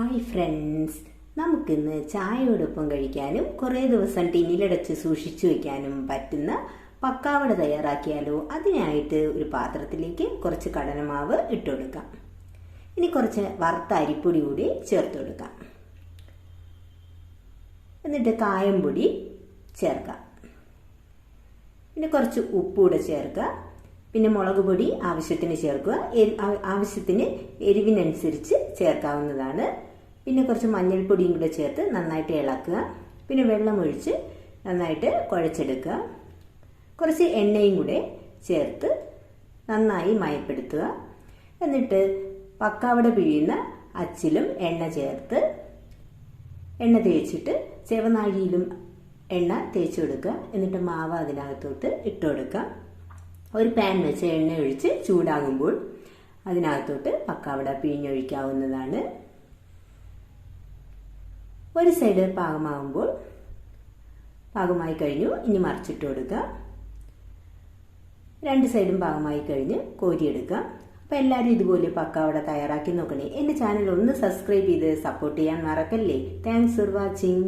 Hi friends നമുക്കിന്ന് ചായയോടൊപ്പം കഴിക്കാനും കുറേ ദിവസം ടിന്നിലടച്ച് സൂക്ഷിച്ചു വയ്ക്കാനും പറ്റുന്ന പക്കാവട തയ്യാറാക്കിയാലോ അതിനായിട്ട് ഒരു പാത്രത്തിലേക്ക് കുറച്ച് കടലമാവ് ഇട്ട് കൊടുക്കാം. ഇനി കുറച്ച് വറുത്ത അരിപ്പൊടി കൂടി ചേർത്ത് കൊടുക്കാം. എന്നിട്ട് കായംപൊടി ചേർക്കാം. പിന്നെ കുറച്ച് ഉപ്പൂടെ ചേർക്കുക. പിന്നെ മുളക് പൊടി ആവശ്യത്തിന് ചേർക്കുക. ആവശ്യത്തിന് എരിവിനനുസരിച്ച് ചേർക്കാവുന്നതാണ് പിന്നെ കുറച്ച് മഞ്ഞൾപ്പൊടിയും കൂടെ ചേർത്ത് നന്നായിട്ട് ഇളക്കുക. പിന്നെ വെള്ളം ഒഴിച്ച് നന്നായിട്ട് കുഴച്ചെടുക്കുക. കുറച്ച് എണ്ണയും കൂടെ ചേർത്ത് നന്നായി മയപ്പെടുത്തുക. എന്നിട്ട് പക്കാവട പിഴിയുന്ന അച്ചിലും എണ്ണ ചേർത്ത് എണ്ണ തേച്ചിട്ട് ചെവനാഴിയിലും എണ്ണ തേച്ച് കൊടുക്കുക. എന്നിട്ട് മാവ് അതിനകത്തോട്ട് ഇട്ട് കൊടുക്കുക. ഒരു പാൻ വെച്ച് എണ്ണ ഒഴിച്ച് ചൂടാകുമ്പോൾ അതിനകത്തോട്ട് പക്കാവട പിഴിഞ്ഞൊഴിക്കാവുന്നതാണ്. ഒരു സൈഡ് പാകമാകുമ്പോൾ പാകമായി കഴിഞ്ഞു. ഇനി മറിച്ചിട്ട് കൊടുക്കുക. രണ്ട് സൈഡും പാകമായി കഴിഞ്ഞ് കോരിയെടുക്കുക അപ്പം എല്ലാവരും ഇതുപോലെ പക്കാവട തയ്യാറാക്കി നോക്കണേ. എന്റെ ചാനൽ ഒന്ന് സബ്സ്ക്രൈബ് ചെയ്ത് സപ്പോർട്ട് ചെയ്യാൻ മറക്കല്ലേ? Thanks for watching